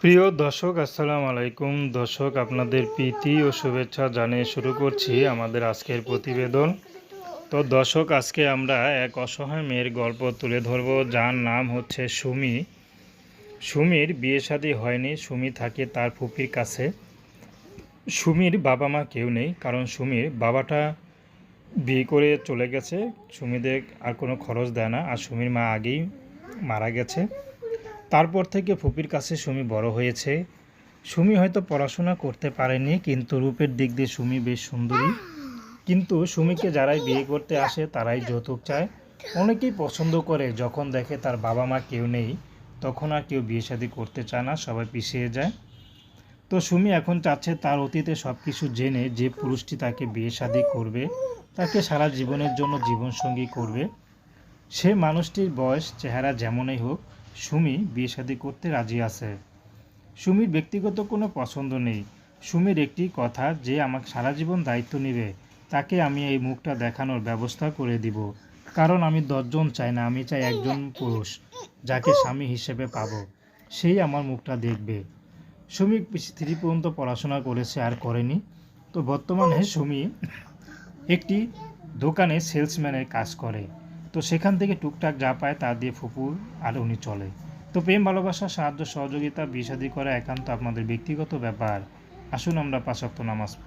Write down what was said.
প্রিয় দর্শক, আসসালাম আলাইকুম। দর্শক, আপনাদের প্রীতি ও শুভেচ্ছা জানিয়ে শুরু করছি আমাদের আজকের প্রতিবেদন। তো দর্শক, আজকে আমরা এক অসহায় মেয়ের গল্প তুলে ধরব, যার নাম হচ্ছে সুমি। সুমির বিয়ে শাদী হয়নি, সুমি থাকে তার ফুপির কাছে। সুমির বাবা মা কেউ নেই, কারণ সুমির বাবাটা বিয়ে করে চলে গেছে। সুমিদের আর কোনো খরচ দেয় না, আর সুমির মা আগেই মারা গেছে। তারপর থেকে ফুপির কাছে সুমি বড় হয়েছে। সুমি হয়তো পড়াশোনা করতে পারেনি, কিন্তু রূপের দিক দিয়ে সুমি বেশ সুন্দরী। কিন্তু সুমিকে যারাই বিয়ে করতে আসে, তারাই যৌতুক চায়। অনেকেই পছন্দ করে, যখন দেখে তার বাবা মা কেউ নেই, তখন আর কেউ বিয়ে শাদী করতে চায় না, সবাই পিছিয়ে যায়। তো সুমি এখন চাচ্ছে তার অতীতে সব কিছু জেনে যে পুরুষটি তাকে বিয়ে শাদী করবে, তাকে সারা জীবনের জন্য জীবনসঙ্গী করবে। সে মানুষটির বয়স, চেহারা যেমনই হোক সুমি বিয়ে শাদী করতে রাজি আছে। সুমির ব্যক্তিগত কোনো পছন্দ নেই। সুমির একটি কথা যে আমাকে সারা জীবন দায়িত্ব নেবে, তাকে আমি এই মুখটা দেখানোর ব্যবস্থা করে দিব। কারণ আমি দশজন চাই না, আমি চাই একজন পুরুষ, যাকে স্বামী হিসেবে পাবো। সেই আমার মুখটা দেখবে। সুমি থ্রি পর্যন্ত পড়াশোনা করেছে আর করেনি। তো বর্তমানে সুমি একটি দোকানে সেলসম্যানের কাজ করে। তো সেখান থেকে টুকটাক যা পায় তা দিয়ে ফুপুর আর উনি চলে। তো প্রেম, ভালোবাসা, সাহায্য, সহযোগিতা, বিষাদি করা একান্ত আপনাদের ব্যক্তিগত ব্যাপার। আসুন আমরা পাঁচক্ত নামাজ পড়ি।